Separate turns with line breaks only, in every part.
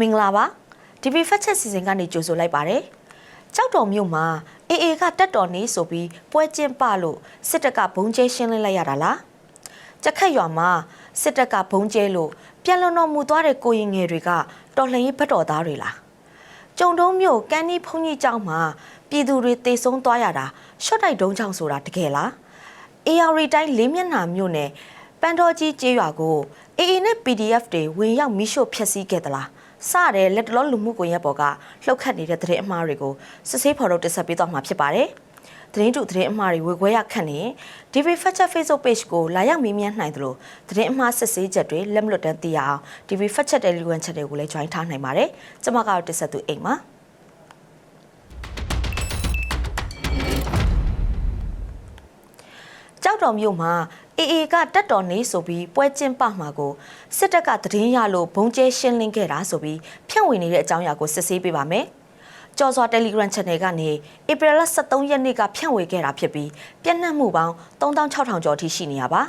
မင်္ဂလာပါ DV ဖက်ချက်စီစဉ်ကနေကြိုဆိုလိုက်ပါတယ်ကြောက်တော်မြို့မှာအေအေကတက်တော်နေဆိုပြီးပွဲကျင်းပလို့စစ်တပ်ကဘုံကျဲရှင်းလင်းလိုက်ရတာလားကြက်ခတ်ရွာမှာစစ်တပ်ကဘုံကျဲလို့ပြန်လွန်တော်မူသွားတဲ့ကိုရင်ငယ်တွေကတော်လှန်ရေးဘတ်တော်သားတွေလားကြုံတုံးမြို့ကန်းနီဖုန်ကြီးကျောင်းမှာပြည်သူတွေတေဆုံးသွားရတာရှော့တိုက်ဒုံချောင်းဆိုတာတကယ်လား AR တိုင်းလေးမျက်နှာမြို့နယ်ပန်တော်ကြီးကျေးရွာကို AA နဲ့ PDF တွေဝင်ရောက်မိရှို့ဖျက်ဆီးခဲ့သလား စတဲ့လက်တလောလူမှုကွန်ရက်ပေါ်ကလှုပ်ခတ်နေတဲ့သတင်းအမှားတွေကိုစစ်ဆေးဖော်ထုတ်တင်ဆက်ပေးသွားမှာဖြစ်ပါတယ်။သတင်းတူသတင်းအမှားတွေဝေခွဲရခန့်နေ DV Fact Check Facebook Page ကိုလာရောက်မေးမြန်းနိုင်သလိုသတင်းအမှားစစ်ဆေးချက်တွေလက်မလွတ်တမ်းသိရအောင် DV Fact Check Telegram Channel ကိုလည်း join ထားနိုင်ပါတယ်။ကျွန်မကတော့တင်ဆက်သူအိမ်ပါ။ကြောက်တော်မြို့မှာ အေအေကတက်တော်နေဆိုပြီးပွဲကျင်းပမှာကိုစစ်တပ်ကသတင်းရလို့ဘုံကျဲရှင်းလင်းခဲ့တာဆိုပြီးဖြန့်ဝေနေတဲ့အကြောင်းအရာကိုစစ်ဆေးပေးပါမယ်။ကြော်စွာ Telegram Channel ကနေဧပြီလ23ရက်နေ့ကဖြန့်ဝေခဲ့တာဖြစ်ပြီးပြန့်နှံ့မှုပေါင်း3600ကျော်ထိရှိနေရပါ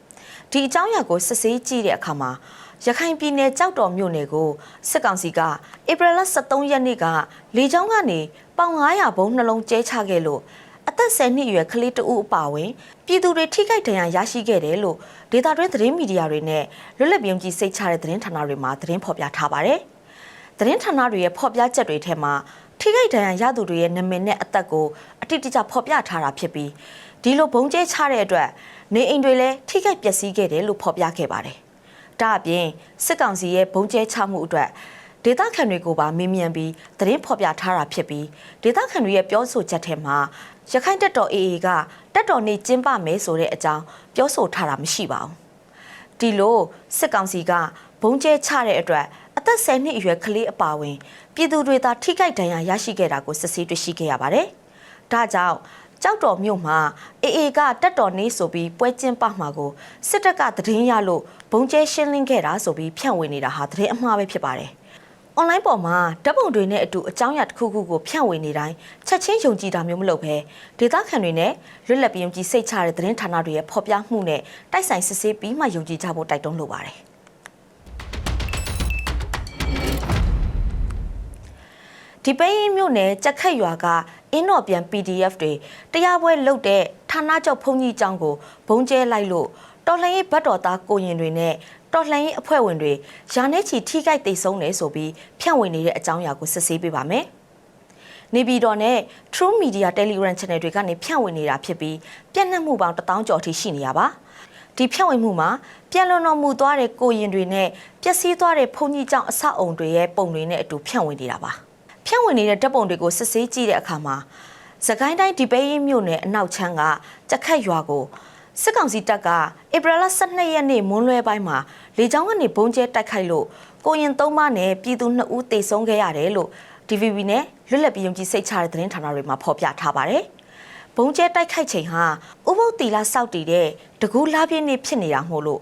။ဒီအကြောင်းအရာကိုစစ်ဆေးကြည့်တဲ့အခါမှာရခိုင်ပြည်နယ်ကြောက်တော်မြို့နယ်ကိုစစ်ကောင်စီကဧပြီလ23ရက်နေ့ကလေကြောင်းကနေပေါင်900ဘုံနှလုံးကျဲချခဲ့လို့အ သက်10နှစ်အရွယ်ကလေးတဦးအပါအဝင်ပြည်သူတွေထိခိုက်ဒဏ်ရာရရှိခဲ့တယ်လို့ဒေတာတွင်းသတင်းမီဒီယာတွေနဲ့လွတ်လပ်ပြုံးကြီးစိတ်ချတဲ့သတင်းဌာနတွေမှာသတင်းဖော်ပြထားပါတယ်။သတင်းဌာနတွေရဲ့ဖော်ပြချက်တွေထဲမှာထိခိုက်ဒဏ်ရာရသူတွေရဲ့နာမည်နဲ့အသက်ကိုအတိအကျဖော်ပြထားတာဖြစ်ပြီးဒီလိုဘုံကျဲချတဲ့အတွက်နေအိမ်တွေလည်းထိခိုက်ပျက်စီးခဲ့တယ်လို့ဖော်ပြခဲ့ပါတယ်။ဒါအပြင်စစ်ကောင်စီရဲ့ဘုံကျဲချမှုအတွက် ဒေသခံတွေကိုပါမေးမြန်းပြီးသတင်းဖော်ပြထားတာဖြစ်ပြီးဒေသခံတွေရဲ့ပြောဆိုချက်ထဲမှာရခိုင်တပ်တော် AA ကတပ်တော်နေကျင်းပမယ်ဆိုတဲ့အကြောင်းပြောဆိုထားတာမရှိပါဘူး။ဒီလိုစစ်ကောင်စီကဘုံကျဲချတဲ့အတွက်အသက်10နှစ်အရွယ်ကလေးအပါအဝင်ပြည်သူတွေသာထိခိုက်ဒဏ်ရာရရှိခဲ့တာကိုစစ်ဆေးတွေ့ရှိခဲ့ရပါတယ်။ဒါကြောင့်ကြောက်တော်မြို့မှာအေအေကတက်တော်နေဆိုပြီးပွဲကျင်းပမှာကိုစစ်တပ်ကသတင်းရလို့ဘုံကျဲရှင်းလင်းခဲ့တာဆိုပြီးဖြန့်ဝေနေတာဟာသတင်းအမှားပဲဖြစ်ပါတယ်။ online ပေါ်မှာဓာတ်ပုံတွေနဲ့အတူအကြောင်းအရာတစ်ခုခုကိုဖြန့်ဝေနေတိုင်းချက်ချင်းယုံကြည်တာမျိုးမလုပ်ဘဲဒေသခံတွေနဲ့လွတ်လပ်ပြုံကြည်စိတ်ချတဲ့သတင်းဌာနတွေရဲ့ဖော်ပြမှုနဲ့တိုက်ဆိုင်စစ်ဆေးပြီးမှယုံကြည်ကြဖို့တိုက်တွန်းလိုပါတယ်ဒီပိန်းမြို့နယ်ကြက်ခက်ရွာကအင်းတော်ပြန် PDF တွေတရားပွဲလုပ်တဲ့ဌာနချုပ်ဖုန်ကြီးကျောင်းကိုဘုံကျဲလိုက်လို့တော်လှန်ရေးဘတ်တော်သားကိုရင်တွေနဲ့ တော်လှန်ရေးအဖွဲ့ဝင်တွေယာနေချီထိခိုက်သိဆုံးတယ်ဆိုပြီးဖြန့်ဝေနေတဲ့အကြောင်းအရာကိုစစ်ဆေးပေးပါမယ်။နေပြည်တော်နဲ့ True Media Telegram Channel တွေကနေဖြန့်ဝေနေတာဖြစ်ပြီးပြန့်နှံ့မှုပေါင်း1000ကျော်အထိရှိနေရပါ။ဒီဖြန့်ဝေမှုမှာပြန်လွန်တော်မူသွားတဲ့ကိုရင်တွေနဲ့ပျက်စီးသွားတဲ့ဘုံကြီးကျောင်းအဆောက်အုံတွေရဲ့ပုံတွေနဲ့အတူဖြန့်ဝေနေတာပါ။ဖြန့်ဝေနေတဲ့ဓာတ်ပုံတွေကိုစစ်ဆေးကြည့်တဲ့အခါမှာစကိုင်းတိုင်းဒီပဲရင်မြို့နယ်အနောက်ချမ်းကကြက်ခတ်ရွာကို စစ်ကောင်စီတပ်ကဧပြီလ12ရက်နေ့မွန်းလွဲပိုင်းမှာလေကြောင်းကနေဘုံကျဲတိုက်ခိုက်လို့ကိုရင်သုံးပါးနဲ့ပြည်သူ2ဦးသေဆုံးခဲ့ရတယ်လို့ DVB နဲ့လွတ်လပ်ပြည်ုံကြီးစိတ်ချတဲ့သတင်းဌာနတွေမှာဖော်ပြထားပါတယ်။ဘုံကျဲတိုက်ခိုက်ချိန်ဟာဥပုပ်တီလာစောက်တည်တဲ့တကူလာပြင်းနေဖြစ်နေတာမို့လို့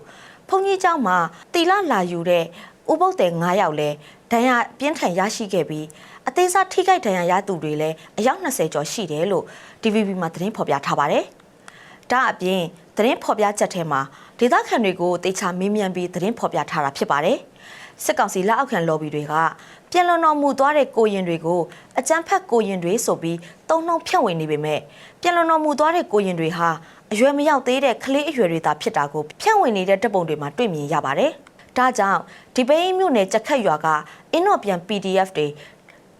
ဘုံကြီးเจ้าမှာတီလာလာယူတဲ့ဥပုပ်တဲ့9ယောက်လဲဒဏ်ရာပြင်းထန်ရရှိခဲ့ပြီးအသေးစားထိခိုက်ဒဏ်ရာရသူတွေလည်းအယောက်20ကျော်ရှိတယ်လို့ DVB မှာသတင်းဖော်ပြထားပါတယ်။ ဒါအပြင်သတင်းဖော်ပြချက်ထဲမှာဒေသခံတွေကိုတေချာမေးမြန်းပြီးသတင်းဖော်ပြထားတာဖြစ်ပါတယ်။စစ်ကောင်စီလက်အောက်ခံ lobby တွေကပြန်လွန်တော်မူသွားတဲ့ကိုရင်တွေကိုအကြမ်းဖက်ကိုရင်တွေဆိုပြီးတုံ့နှုံဖြန့်ဝေနေပေမဲ့ပြန်လွန်တော်မူသွားတဲ့ကိုရင်တွေဟာအရွယ်မရောက်သေးတဲ့ကလေးအရွယ်တွေသာဖြစ်တာကိုဖြန့်ဝေနေတဲ့တပ်ပုံတွေမှာတွေ့မြင်ရပါတယ်။ဒါကြောင့်ဒီပိန်းမြို့နယ်ကြက်ခတ်ရွာကအင်းတော်ပြန် PDF တွေ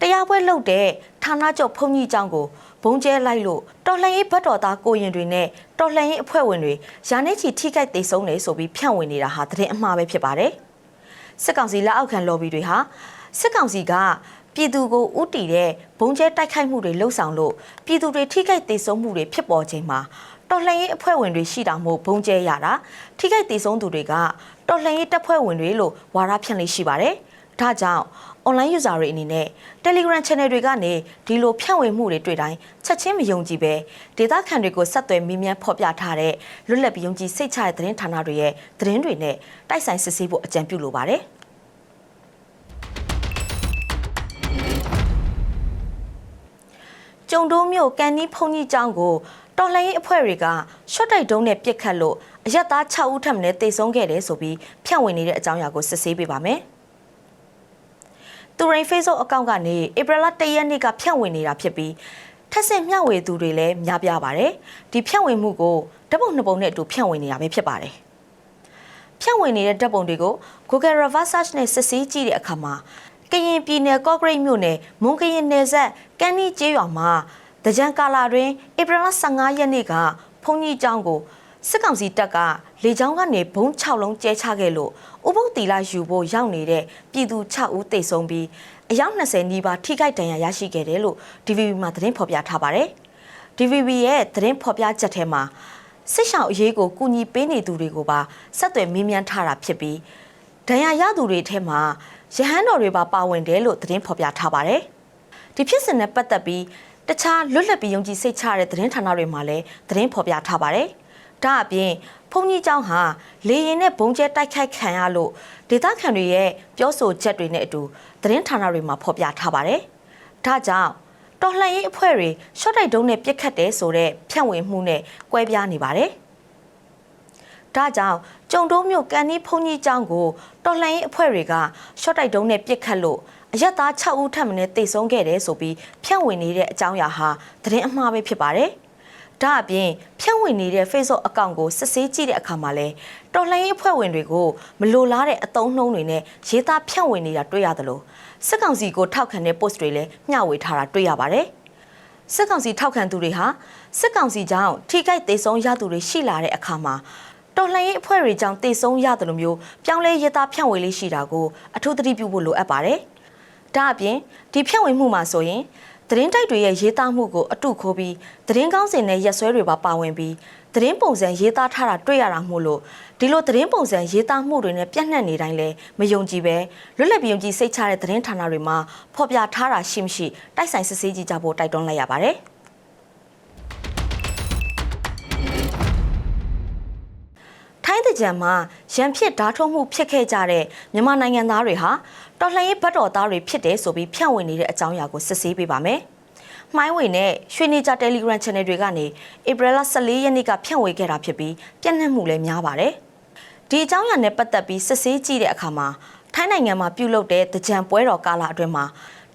တရားပွဲလုပ်တဲ့ဌာနချုပ်ဖုန်ကြီးကျောင်းကို ဘုံကျဲလိုက်လို့တော်လှန်ရေးဘတ်တော်သားကိုရင်တွေနဲ့တော်လှန်ရေးအဖွဲ့ဝင်တွေရာနေချီထိခိုက်သိမ်းဆုံးတယ်ဆိုပြီးဖြန့်ဝေနေတာဟာသတင်းအမှားပဲဖြစ်ပါတယ်။စစ်ကောင်စီလက်အောက်ခံ lobby တွေဟာစစ်ကောင်စီကပြည်သူကိုဥတီတဲ့ဘုံကျဲတိုက်ခိုက်မှုတွေလှုပ်ဆောင်လို့ပြည်သူတွေထိခိုက်သိမ်းဆုံးမှုတွေဖြစ်ပေါ်ချိန်မှာတော်လှန်ရေးအဖွဲ့ဝင်တွေရှိတာမို့ဘုံကျဲရတာထိခိုက်သိမ်းဆုံးသူတွေကတော်လှန်ရေးတပ်ဖွဲ့ဝင်တွေလို့ဝါဒဖြန့်လေးရှိပါတယ်။ဒါကြောင့် online user တွေအနေနဲ့ Telegram channel တွေကနေဒီလိုဖြန့်ဝေမှုတွေတွေ့တိုင်းချက်ချင်းမယုံကြည်ပဲဒေတာခန်တွေကိုဆက်သွယ်မေးမြန်းဖော်ပြထားတဲ့လွတ်လပ်ပြီးယုံကြည်စိတ်ချတဲ့သတင်းဌာနတွေရဲ့သတင်းတွေနဲ့တိုက်ဆိုင်စစ်ဆေးဖို့အကြံပြုလိုပါတယ်။ကျုံတိုးမြို့ကန်နီးဖုန်ကြီးကျောင်းကိုတော်လှန်ရေးအဖွဲ့တွေကရှော့တိုက်တုံးနဲ့ပြစ်ခတ်လို့အရက်သား6ဦးထပ်မံတေဆုံးခဲ့တယ်ဆိုပြီးဖြန့်ဝေနေတဲ့အကြောင်းအရာကိုစစ်ဆေးပေးပါမယ်။ သူရိန် Facebook အကောင့်ကနေဧပြီလ1ရက်နေ့ကဖြန့်ဝေနေတာဖြစ်ပြီးထက်ဆင့်မျှဝေသူတွေလည်းများပြားပါတယ်ဒီဖြန့်ဝေမှုကိုဓာတ်ပုံနှစ်ပုံနဲ့အတူဖြန့်ဝေနေတာပဲဖြစ်ပါတယ်ဖြန့်ဝေနေတဲ့ဓာတ်ပုံတွေကို Google Reverse Search နဲ့စစ်ဆေးကြည့်တဲ့အခါမှာကရင်ပြည်နယ်ကော့ဂရိတ်မြို့နယ်မွန်ကရင်နယ်စပ်ကန်းနီကျေးရွာမှာတကြံကာလာတွင်ဧပြီလ15ရက်နေ့ကဘုံကြီးကျောင်းကို စစ်ကောင်စီတပ်ကလေကြောင်းကနေဘုံ6လုံးကျဲချခဲ့လို့ဥပုပ်တီလာယူဖို့ရောက်နေတဲ့ပြည်သူ6ဦးသေဆုံးပြီးအယောက်20နီးပါးထိခိုက်ဒဏ်ရာရရှိခဲ့တယ်လို့ DVB မှာသတင်းဖော်ပြထားပါတယ်။ DVB ရဲ့သတင်းဖော်ပြချက်ထဲမှာစစ်ဆောင်အရေးကိုကူညီပေးနေသူတွေကိုပါဆက်သွယ်မေးမြန်းထားတာဖြစ်ပြီးဒဏ်ရာရသူတွေထဲမှာရဟန်းတော်တွေပါပါဝင်တယ်လို့သတင်းဖော်ပြထားပါတယ်။ဒီဖြစ်စဉ်နဲ့ပတ်သက်ပြီးတခြားလွတ်လပ်ပြီးယုံကြည်စိတ်ချတဲ့သတင်းဌာနတွေမှာလည်းသတင်းဖော်ပြထားပါတယ်။ ဒါအပြင်ဖုန်ကြီးเจ้าဟာလေရင်နဲ့ဘုံကျဲတိုက်ခိုက်ခံရလို့ဒေသခံတွေရဲ့ပြောဆိုချက်တွေနဲ့အတူသတင်းဌာနတွေမှာဖော်ပြထားပါတယ်။ဒါကြောင့်တော်လှန်ရေးအဖွဲ့တွေရှော့တိုက်တုံးနဲ့ပြစ်ခတ်တယ်ဆိုတဲ့ဖြန့်ဝေမှုနဲ့ကွဲပြားနေပါတယ်။ဒါကြောင့်ကြုံတုံးမြို့ကန်နီဖုန်ကြီးเจ้าကိုတော်လှန်ရေးအဖွဲ့တွေကရှော့တိုက်တုံးနဲ့ပြစ်ခတ်လို့အရက်သား6ဦးထပ်မံတေဆုံးခဲ့တယ်ဆိုပြီးဖြန့်ဝေနေတဲ့အကြောင်းအရာဟာသတင်းအမှားပဲဖြစ်ပါတယ်။ ဒါအပြင်ဖြန့်ဝေနေတဲ့ Facebook အကောင့်ကိုစစ်ဆေးကြည့်တဲ့အခါမှာလဲတော်လှန်ရေးအဖွဲ့ဝင်တွေကိုမလိုလားတဲ့အတုံးနှုံးတွေနဲ့ရေးသားဖြန့်ဝေနေတာတွေ့ရသလိုစစ်ကောင်စီကိုထောက်ခံတဲ့ post တွေလည်းမျှဝေထားတာတွေ့ရပါတယ်။စစ်ကောင်စီထောက်ခံသူတွေဟာစစ်ကောင်စီကြောင့်ထိခိုက်ဒေဆုံးရသူတွေရှိလာတဲ့အခါမှာတော်လှန်ရေးအဖွဲ့တွေကြောင့်တေဆုံးရတယ်လို့မျိုးပြောင်းလဲရေးသားဖြန့်ဝေလေးရှိတာကိုအထူးသတိပြုဖို့လိုအပ်ပါတယ်။ဒါအပြင်ဒီဖြန့်ဝေမှုမှာဆိုရင် သတင်းတိုက်တွေရဲ့ရေးသားမှုကိုအတုခိုးပြီးသတင်းကောင်းစင်နဲ့ရက်စွဲတွေပါပါဝင်ပြီးသတင်းပုံစံရေးသားထားတာတွေ့ရတာမို့လို့ဒီလိုသတင်းပုံစံရေးသားမှုတွေနဲ့ပြန့်နှံ့နေတိုင်းလဲမယုံကြည်ပဲလွတ်လပ်ပြီးယုံကြည်စိတ်ချတဲ့သတင်းဌာနတွေမှာဖော်ပြထားတာရှိမရှိတိုက်ဆိုင်စစ်ဆေးကြည့်ကြဖို့တိုက်တွန်းလိုက်ရပါတယ်။ ထိုင်းတကြံမှာရန်ဖြစ်ဓာထုံးမှုဖြစ်ခဲ့ကြတဲ့မြန်မာနိုင်ငံသားတွေဟာတော်လှန်ရေးဘတ်တော်သားတွေဖြစ်တယ်ဆိုပြီးဖြန့်ဝေနေတဲ့အကြောင်းအရာကိုစစ်ဆေးပေးပါမယ်။မှိုင်းဝေနဲ့ရွှေနေကြ Telegram Channel တွေကနေဧပြီလ14ရက်နေ့ကဖြန့်ဝေခဲ့တာဖြစ်ပြီးပြန့်နှံ့မှုလည်းများပါတယ်။ဒီအကြောင်းအရာနဲ့ပတ်သက်ပြီးစစ်ဆေးကြည့်တဲ့အခါမှာထိုင်းနိုင်ငံမှာပြုလုပ်တဲ့တကြံပွဲတော်ကာလအတွင်းမှာ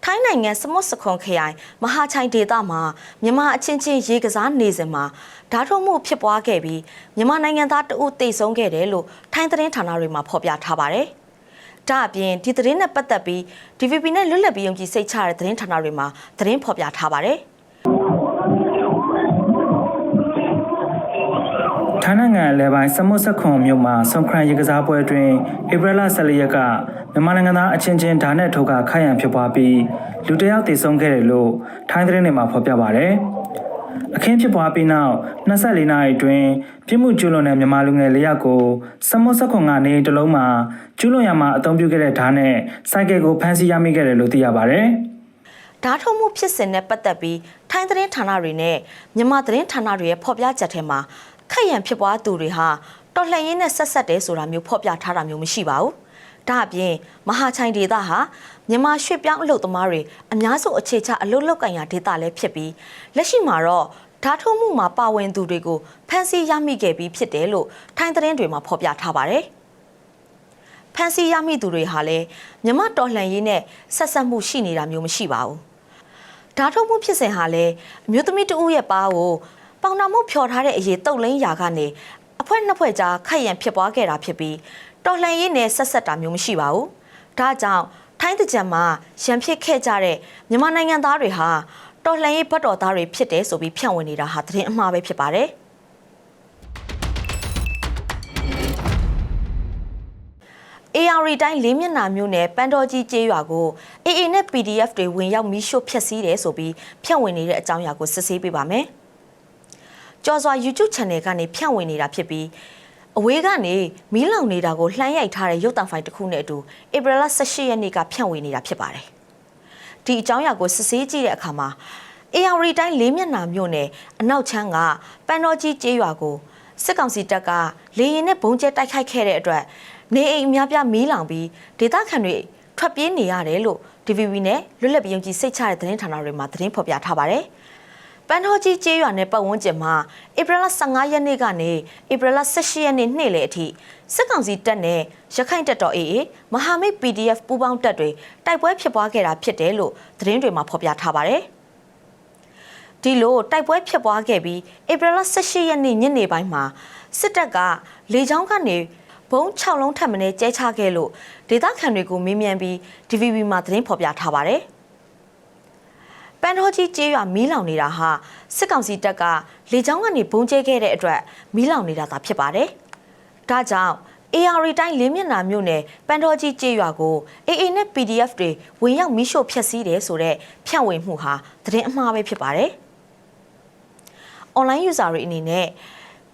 ထိုင်းနိုင်ငံစမွတ်စခွန်ခရိုင်မဟာချိုင်ဒေသမှာမြန်မာအချင်းချင်းရေကစားနေစဉ်မှာဓာတ်ထုံမှုဖြစ်ပွားခဲ့ပြီးမြန်မာနိုင်ငံသားတဦးတိတ်ဆုံးခဲ့တယ်လို့ထိုင်းသတင်းဌာနတွေမှာဖော်ပြထားပါတယ်။ဒါအပြင်ဒီသတင်းနဲ့ပတ်သက်ပြီး DVB နဲ့လွတ်လပ်ပြီးယုံကြည်စိတ်ချတဲ့သတင်းဌာနတွေမှာသတင်းဖော်ပြထားပါတယ်။
ထိုင်းနိုင်ငံအလဲပိုင်းစမုတ်စခွန်မြို့မှာဆုံခရန်ရေကစားပွဲအတွင်းဧပြီလ14ရက်က မြန်မာနိုင်ငံသားအချင်းချင်းဓာတ်နဲ့ထုတ်ကခိုက်ရန်ဖြစ်ပွားပြီးလူတစ်ယောက်သေဆုံးခဲ့တယ်လို့ထိုင်းသတင်းတွေမှာဖော်ပြပါဗျ။အခင်းဖြစ်ပွားပြီးနောက်24နာရီအတွင်းပြစ်မှုကျူးလွန်တဲ့မြန်မာလူငယ်၄ယောက်ကိုစမုတ်စခွန်ကနေတလုံးမှာကျူးလွန်ရမှာအသုံးပြုခဲ့တဲ့ဓာတ်နဲ့စိုက်ကယ်ကိုဖမ်းဆီးရမိခဲ့တယ်လို့သိရပါဗျ။
ဓာတ်ထုံမှုဖြစ်စဉ်နဲ့ပတ်သက်ပြီးထိုင်းသတင်းဌာနတွေနဲ့မြန်မာသတင်းဌာနတွေရဲ့ဖော်ပြချက်ထဲမှာခက်ရန်ဖြစ်ပွားသူတွေဟာတော်လှန်ရေးနဲ့ဆက်ဆက်တယ်ဆိုတာမျိုးဖော်ပြထားတာမျိုးမရှိပါဘူး။ ဒါအပြင်မဟာချိုင်ဒေသဟာမြန်မာရွှေ့ပြောင်းအလုပ်သမားတွေအများစုအခြေချအလုပ်လုပ်ကင်ရာဒေသလည်းဖြစ်ပြီးလက်ရှိမှာတော့ဓာတ်ထုံမှုမှာပါဝင်သူတွေကိုဖမ်းဆီးရမိခဲ့ပြီးဖြစ်တယ်လို့ထိုင်းသတင်းတွေမှာဖော်ပြထားပါတယ်။ဖမ်းဆီးရမိသူတွေဟာလည်းမြမတော်လှန်ရေးနဲ့ဆက်ဆက်မှုရှိနေတာမျိုးမရှိပါဘူး။ဓာတ်ထုတ်မှုဖြစ်စဉ်ဟာလည်းအမျိုးသမီးတဦးရဲ့ပါးကိုပေါင်နာမှုဖျော်ထားတဲ့အရေးတုတ်လိန်ရာကနေအဖွဲနှစ်ဖွဲ့ကြားခိုက်ရန်ဖြစ်ပွားခဲ့တာဖြစ်ပြီး တော်လှန်ရေးနဲ့ဆက်ဆက်တာမျိုးမရှိပါဘူး။ဒါကြောင့်ထိုင်းတကြံမှာရန်ဖြစ်ခဲ့ကြတဲ့မြန်မာနိုင်ငံသားတွေဟာတော်လှန်ရေးဘတ်တော်သားတွေဖြစ်တယ်ဆိုပြီးဖြန့်ဝေနေတာဟာသတင်းအမှားပဲဖြစ်ပါတယ်။ AR တိုင်းလေးမျက်နှာမျိုးနဲ့ပန်းတော်ကြီးကျေးရွာကို AA နဲ့ PDF တွေဝင်ရောက်မီးရှို့ဖျက်ဆီးတယ်ဆိုပြီးဖြန့်ဝေနေတဲ့အကြောင်းအရာကိုစစ်ဆေးပေးပါမယ်။ကြော်စွာ YouTube Channel ကနေဖြန့်ဝေနေတာဖြစ်ပြီး အဝေးကနေမီးလောင်နေတာကိုလှမ်းရိုက်ထားတဲ့ရုပ်သံဖိုင်တစ်ခုနဲ့အတူဧပြီလ18ရက်နေ့ကဖြန့်ဝေနေတာဖြစ်ပါတယ်။ဒီအကြောင်းအရာကိုစစ်ဆေးကြည့်တဲ့အခါမှာ AR တိုင်းလေးမျက်နှာမျိုးနဲ့အနောက်ချမ်းကပန်းတော်ကြီးကျေးရွာကိုစစ်ကောင်စီတပ်ကလေရင်နဲ့ဘုံကျဲတိုက်ခိုက်ခဲ့တဲ့အတွက်နေအိမ်အများပြားမီးလောင်ပြီးဒေသခံတွေထွက်ပြေးနေရတယ်လို့ DVB နဲ့လွတ်လပ်ပြီးယုံကြည်စိတ်ချတဲ့သတင်းဌာနတွေမှာသတင်းဖော်ပြထားပါတယ်။ ပန်ထောကြီးကျေးရွာနယ်ပတ်ဝန်းကျင်မှာဧပြီလ15ရက်နေ့ကနေဧပြီလ18ရက်နေ့နေ့လယ်အထိစစ်ကောင်စီတပ်နဲ့ရခိုင်တပ်တော် AA မဟာမိတ် PDF ပူးပေါင်းတပ်တွေတိုက်ပွဲဖြစ်ပွားခဲ့တာဖြစ်တယ်လို့သတင်းတွေမှာဖော်ပြထားပါတယ်။ဒီလိုတိုက်ပွဲဖြစ်ပွားခဲ့ပြီးဧပြီလ18ရက်နေ့ညနေပိုင်းမှာစစ်တပ်ကလေကြောင်းကနေဘုံ6လုံးထပ်မံကျဲချခဲ့လို့ဒေသခံတွေကိုမေးမြန်းပြီး DVB မှာသတင်းဖော်ပြထားပါတယ်။ ပန်တော်ကြီးကျေးရွာမီးလောင်နေတာဟာစစ်ကောင်စီတပ်ကလေကြောင်းကနေဘုံကျဲခဲ့တဲ့အတွက်မီးလောင်နေတာသာဖြစ်ပါတယ်။ဒါကြောင့် AR တိုင်းလင်းမျက်နှာမြို့နယ်ပန်တော်ကြီးကျေးရွာကို AA နဲ့ PDF တွေဝင်ရောက်မီးရှို့ဖျက်ဆီးတယ်ဆိုတော့ဖြန့်ဝေမှုဟာသတင်းအမှားပဲဖြစ်ပါတယ်။ online user တွေအနေနဲ့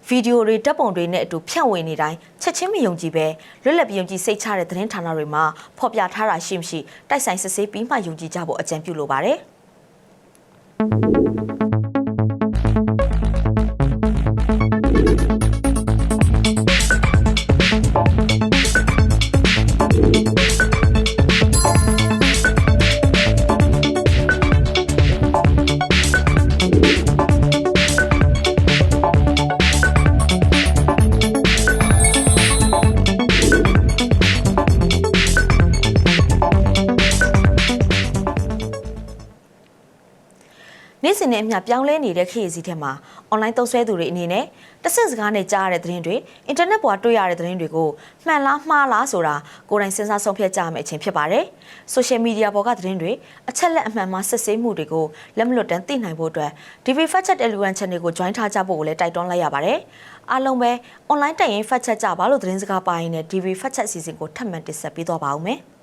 ဗီဒီယိုတွေဓာတ်ပုံတွေနဲ့အတူဖြန့်ဝေနေတိုင်းချက်ချင်းမယုံကြည်ပဲလွတ်လပ်ပြီးယုံကြည်စိတ်ချတဲ့သတင်းဌာနတွေမှာဖော်ပြထားတာရှိမရှိတိုက်ဆိုင်စစ်ဆေးပြီးမှယုံကြည်ကြဖို့အကြံပြုလိုပါတယ်။ you. စဉ်နဲ့အမျှပြောင်းလဲနေတဲ့ခေတ်အစည်းထဲမှာအွန်လိုင်းသုံးစွဲသူတွေအနေနဲ့တစ်ဆင့်စကားနဲ့ကြားရတဲ့သတင်းတွေအင်တာနက်ပေါ်တွေ့ရတဲ့သတင်းတွေကိုမှန်လားမှားလားဆိုတာကိုယ်တိုင်စဉ်းစားဆုံးဖြတ်ကြရမယ့်အချိန်ဖြစ်ပါတယ်။ social media ပေါ်ကသတင်းတွေအချက်လက်အမှန်မှန်စစ်ဆေးမှုတွေကိုလက်မလွတ်တမ်းသိနိုင်ဖို့အတွက် DV Fact Check Telegram Channel ကို join ထားကြဖို့ကိုလည်းတိုက်တွန်းလိုက်ရပါတယ်။အားလုံးပဲ online တက်ရင် fact check ကြပါလို့သတင်းစကားပါရင်လည်း DV Fact Check အစီအစဉ်ကိုထပ်မံတင်ဆက်ပေးသွားပါဦးမယ်။